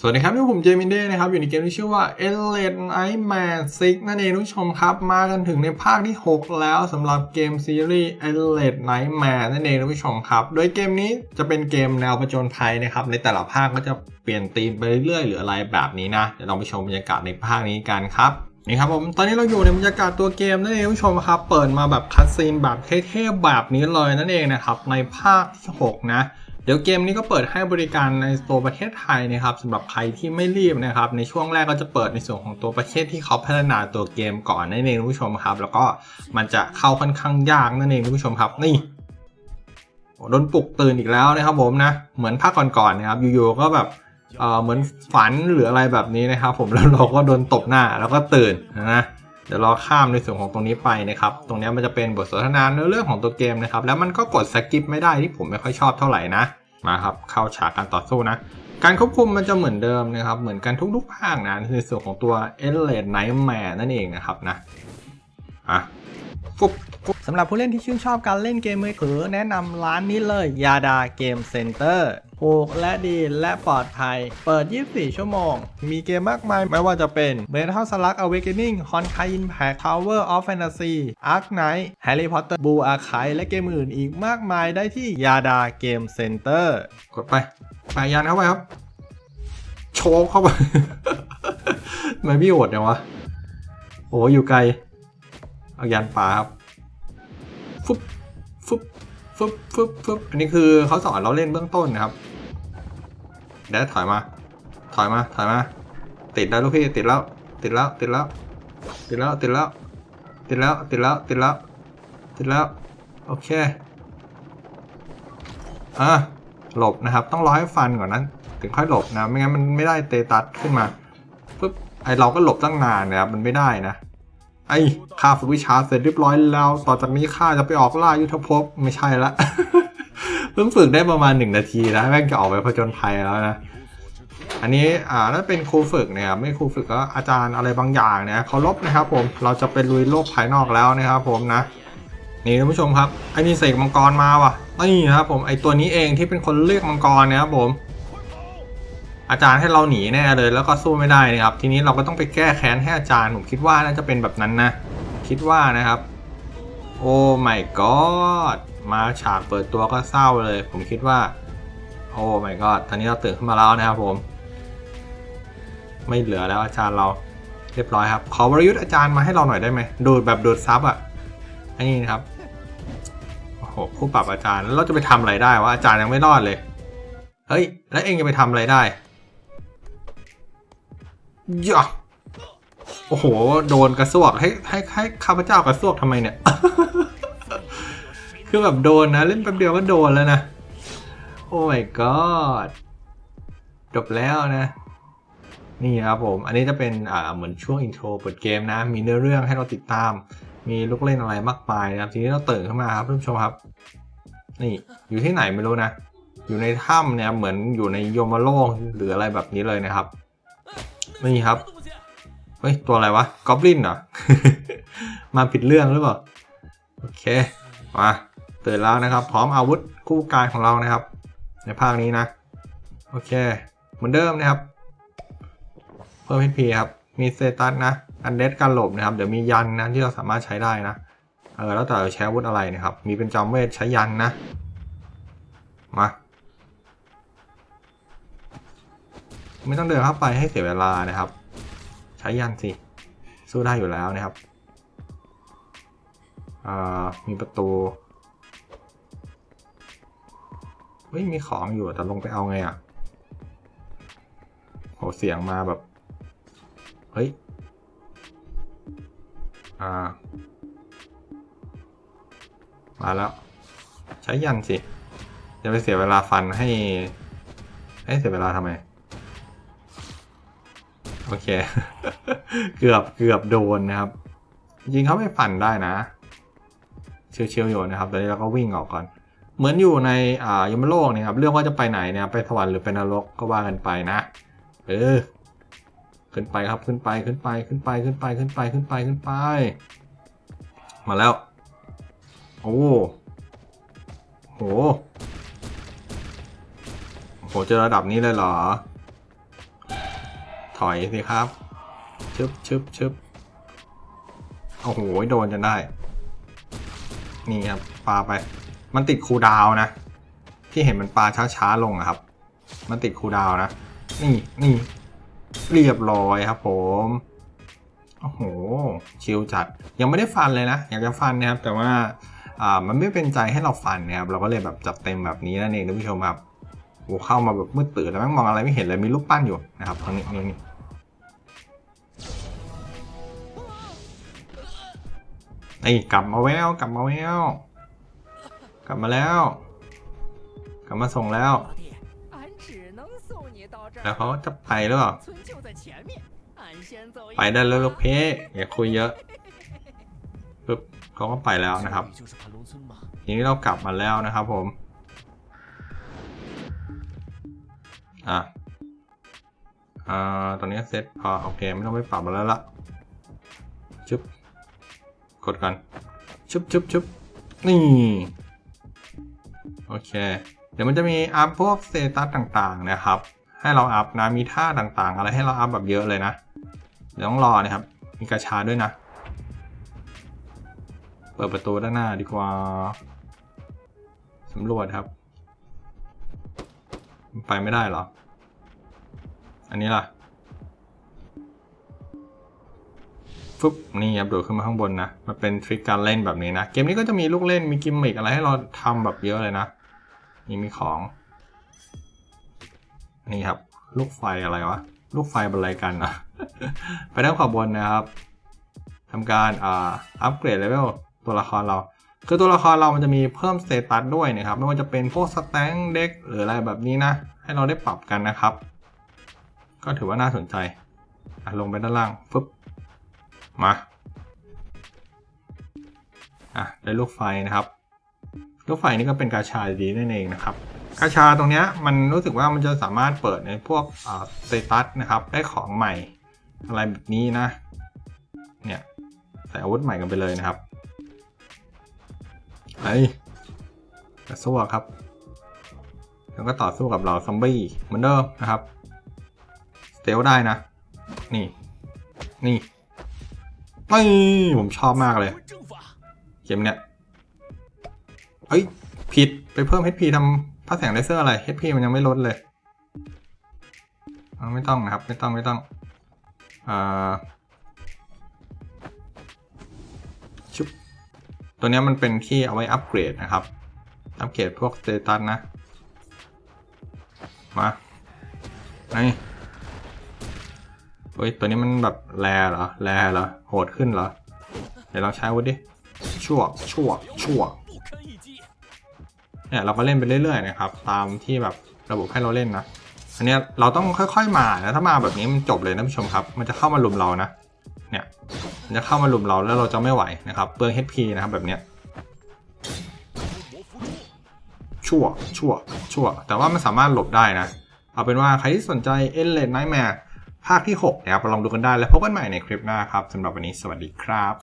สวัสดีครับที่ผมเจมินเด้นะครับ อยู่ในเกมที่ชื่อว่า e l e t Nightmare 6นั่นเองทุกชมครับ มากันถึงในภาคที่ 6 แล้วสำหรับเกมซีรีส์ e l e t Nightmare นั่นเองทุกชมครับ โดยเกมนี้จะเป็นเกมแนวประจนภัยนะครับ ในแต่ละภาคก็จะเปลี่ยนธีมไปเรื่อยๆ หรืออะไรแบบนี้นะ เดี๋ยวเราไปชมบรรยากาศในภาคนี้กันครับนี่ครับผม ตอนนี้เราอยู่ในบรรยากาศตัวเกมนั่นเองทุกผู้ชมครับ เปิดมาแบบคัดซีนแบบเท่ๆแบบนี้เลยนั่นเองนะครับในภาคที่ 6 นะ ดี๋ยวเกมนี้ก็เปิดให้บริการในตัวประเทศไทยนะครับสำหรับใครที่ไม่รีบนะครับในช่วงแรกก็จะเปิดในส่วนของตัวประเทศที่เขาพัฒนาตัวเกมก่อนนั่นเองคุณผู้ชมครับ แล้วก็มันจะเข้าค่อนข้างยากนั่นเองคุณผู้ชมครับนี่โอ้โดนปลุกตื่นอีกแล้วนะครับผมนะเหมือนภาคก่อนๆนะครับอยู่ๆก็แบบเออเหมือนฝันหรืออะไรแบบนี้นะครับ ผมแล้วเราก็โดนตบหน้าแล้วก็ตื่นนะ เดี๋ยวเราข้ามในส่วนของตรงนี้ไปนะครับ ตรงนี้มันจะเป็นบทสนทนาเรื่องของตัวเกมนะครับ แล้วมันก็กดสกิปไม่ได้ที่ผมไม่ค่อยชอบเท่าไหร่นะ มาครับ เข้าฉากการต่อสู้นะ การควบคุมมันจะเหมือนเดิมนะครับ เหมือนกันทุกๆภาคนะ ในส่วนของตัว e l e t Nightmare นั่นเองนะครับนะ อะฟุ๊บ สำหรับผู้เล่นที่ชื่นชอบการเล่นเกมมือถือแนะนำร้านนี้เลยยาดาเกมเซ็นเตอร์ถูกและดีและปลอดภัย เปิด 24 ชั่วโมง มีเกมมากมาย ไม่ว่าจะเป็น Metal Slug Awakening Honkai Impact Tower of Fantasy Ark Knight Harry Potter Blue Archive และเกมอื่นอีกมากมายได้ที่ยาดาเกมเซ็นเตอร์กดไป ไปยันเข้าไปครับ โชว์เข้าไปทำไมพี่โอดเนี่ยวะ โอ้อยู่ไกล เอายันป่าครับ ฟุบฟุบฟุบฟุบฟุบอันนี้คือเขาสอนเราเล่นเบื้องต้นนะครับเดี๋ยวถอยมา ถอยมา ถอยมา ติดแล้วลูกพี่ ติดแล้ว ติดแล้ว ติดแล้ว ติดแล้ว ติดแล้ว ติดแล้ว ติดแล้ว ติดแล้ว ติดแล้ว โอเค อะ หลบนะครับ ต้องรอให้ฟันก่อนนั้นถึงค่อยหลบนะ ไม่งั้นมันไม่ได้เตตัสขึ้นมาปุ๊บ ไอเราก็หลบตั้งนานนะครับ มันไม่ได้นะ ไอ้ข้าฝึกวิชาเสร็จเรียบร้อยแล้ว ต่อจากนี้ข้าจะไปออกล่ายุทธภพไม่ใช่ละ เพิ่งฝึกได้ประมาณหนึ่งนาทีนะแม่งจะออกไปผจญภัยแล้วนะ อันนี้อ่านั่นเป็นครูฝึกนะครับไม่ครูฝึกก็อาจารย์อะไรบางอย่างเนี่ยเคารพนะครับผมเราจะไปลุยโลกภายนอกแล้วนะครับผมนะนี่ท่านผู้ชมครับไอ้นี่เสกมังกรมาว่ะนี่นะครับผมไอ้ตัวนี้เองที่เป็นคนเลือกมังกรนะครับผม อาจารย์ให้เราหนีแน่เลย แล้วก็สู้ไม่ได้นะครับ ทีนี้เราก็ต้องไปแก้แค้นให้อาจารย์ ผมคิดว่าน่าจะเป็นแบบนั้นนะ คิดว่านะครับ โอ้ my god มาฉากเปิดตัวก็เศร้าเลย ผมคิดว่า โอ้ my god ตอนนี้เราตื่นขึ้นมาแล้วนะครับผม ไม่เหลือแล้วอาจารย์เราเรียบร้อยครับ ขอวรยุทธ์อาจารย์มาให้เราหน่อยได้ไหมดูดแบบดูดซับอะอ้นี่นะครับโอ้โหคู่ปรับอาจารย์แล้วเราจะไปทำอะไรได้วะอาจารย์ยังไม่รอดเลย เฮ้ย แล้วเองจะไปทำอะไรได้ ย่าโอ้โห โดนกระซวกให้ให้ให้ข้าพเจ้ากระซวกทำไมเนี่ย คือแบบโดนนะ เล่นแป๊บเดียวก็โดนแล้วนะ โอ้ my god จบแล้วนะ นี่ครับผม อันนี้จะเป็นอ่าเหมือนช่วงอินโทรเปิดเกมนะ มีเนื้อเรื่องให้เราติดตาม มีลูกเล่นอะไรมากมายนะครับ ทีนี้เราตื่นขึ้นมาครับท่านผู้ชมครับ นี่อยู่ที่ไหนไม่รู้นะ อยู่ในถ้ำเนี่ยเหมือนอยู่ในโยมโลกหรืออะไรแบบนี้เลยนะครับ นี่ครับ เฮ้ย ตัวอะไรวะกอบลินเหรอ มาผิดเรื่องหรือเปล่า โอเค มาเตื่นแล้วนะครับ พร้อมอาวุธคู่กายของเรานะครับ ในภาคนี้นะ โอเค เหมือนเดิมนะครับ เพิ่ม HP ครับ มีเซตัสนะ อันเดสการหลบนะครับ เดี๋ยวมียันนะที่เราสามารถใช้ได้นะ เออ แล้วแต่ใช้อาวุธอะไรนะครับ มีเป็นจอมเวทใช้ยันนะ มา ไม่ต้องเดินเข้าไปให้เสียเวลานะครับ ใช้ยันสิ สู้ได้อยู่แล้วนะครับมีประตูเฮ้ยมีของอยู่แต่ลงไปเอาไงอะโหเสียงมาแบบ เฮ้ย อ่า มาแล้ว ใช้ยันสิ จะไปเสียเวลาฟันให้ ให้เสียเวลาทำไม โอเค เกือบเกือบโดนนะครับ จริงเขาไม่ปั่นได้นะ เชียวๆอยู่นะครับตอนนี้เราก็วิ่งออกก่อน เหมือนอยู่ในอ่ายมโลกเนี่ยครับ เรื่องว่าจะไปไหนเนี่ย ไปสวรรค์หรือไปนรกก็ว่ากันไปนะ เออ ขึ้นไปครับ ขึ้นไป ขึ้นไป ขึ้นไป ขึ้นไป ขึ้นไป ขึ้นไป ขึ้นไป มาแล้ว โอ้โหโห เจอระดับนี้เลยเหรอ ถอยสิครับ ชึบชึบชึบโอ้โห โดนจนได้ นี่ครับปาไป มันติดคูดาวนะ ที่เห็นมันปลาช้าๆลงอะครับ มันติดคูดาวนะ นี่นี่เรียบร้อยครับผม โอ้โห ชิลจัด ยังไม่ได้ฟันเลยนะ อยากจะฟันนะครับ แต่ว่า อ่า มันไม่เป็นใจให้เราฟันนะครับ เราก็เลยแบบจัดเต็มแบบนี้นั่นเองท่านผู้ชมครับโอ้เข้ามาแบบมืดตื่นแล้วแม่งมองอะไรไม่เห็นเลย มีรูปปั้นอยู่นะครับตรงนี้นี่ ไอ้กลับมาแล้วกลับมาแล้วกลับมาแล้ว กลับมาส่งแล้ว แล้วเขาจะไปหรือเปล่าไปได้แล้วลูกเพ่อย่าคุยเยอะปึ๊บเขาก็ไปแล้วนะครับ ทีนี้เรากลับมาแล้วนะครับผม อ่าอ่าตอนนี้เซตพอโอเค ไม่ต้องไปปรับมาแล้วละจุ๊บ ดกันชึบชึบชึบนี่ โอเค เดี๋ยวมันจะมีอัพพวกสเตตัสต่างๆนะครับ ให้เราอัพนะ มีท่าต่างๆ อะไรให้เราอัพแบบเยอะเลยนะ เดี๋ยวต้องรอนะครับ มีกระชาด้วยนะ เปิดประตูด้านหน้าดีกว่า สำรวจครับ ไปไม่ได้หรอ อันนี้ล่ะ ฟึบนี่ครับโดดขึ้นมาข้างบนนะ มันเป็นทริคการเล่นแบบนี้นะ เกมนี้ก็จะมีลูกเล่นมีกิมมิกอะไรให้เราทำแบบเยอะเลยนะ นี่มีของ นี่ครับ ลูกไฟอะไรวะ ลูกไฟบรรลัยกันนะไปด้านขวาบนนะครับทำการอ่าอัปเกรดเลเวลตัวละครเรา คือตัวละครเรามันจะมีเพิ่มสเตตัสด้วยนะครับ ไม่ว่าจะเป็นพวกสแตงเด็กหรืออะไรแบบนี้นะ ให้เราได้ปรับกันนะครับ ก็ถือว่าน่าสนใจลงไปด้านล่างฟึบ มาอะได้ลูกไฟนะครับ ลูกไฟนี่ก็เป็นกาชาดีนั่นเองนะครับกาชาตรงเนี้ยมันรู้สึกว่ามันจะสามารถเปิดในพวกอ่าสเตตัสนะครับ ได้ของใหม่อะไรแบบนี้นะ เนี่ยใส่อาวุธใหม่กันไปเลยนะครับไอ้กระสู้ครับ แล้วก็ต่อสู้กับเหล่าซอมบี้เหมือนเดิมนะครับ สเตลได้นะ นี่ นี่ ไม่ผมชอบมากเลย，เกมเนี้ยเอ้ยผิดไปเพิ่ม HP ทำพระแสงเลเซอร์อะไร HP มันยังไม่ลดเลยเไม่ต้องนะครับ ไม่ต้องไม่ต้องอชุบตัวเนี้ยมันเป็นที่เอาไว้อัปเกรดนะครับ อัปเกรดพวกสเตตัสนะ มาไอ้ เฮ้ยตัวนี้มันแบบแร่เหรอแร่เหรอโหดขึ้นเหรอ เดี๋ยวเราใช้วุฒิดิชั่วชั่วชั่วเนี่ยเราก็เล่นไปเรื่อยๆนะครับ ตามที่แบบระบบให้เราเล่นนะอันนี้เราต้องค่อย ๆ มานะถ้ามาแบบนี้มันจบเลยนะผู้ชมครับ มันจะเข้ามาลุมเรานะ เนี่ย มันจะเข้ามาลุมเราแล้วเราจะไม่ไหวนะครับเปลือง HP นะครับแบบนี้ชั่วชั่วชั่ว แต่ว่ามันสามารถหลบได้นะ เอาเป็นว่าใครที่สนใจเอ็นเลนไนท์แมร์ ภาคที่6นะครับลองดูกันได้แล้วพบกันใหม่ในคลิปหน้าครับสำหรับวันนี้สวัสดีครับ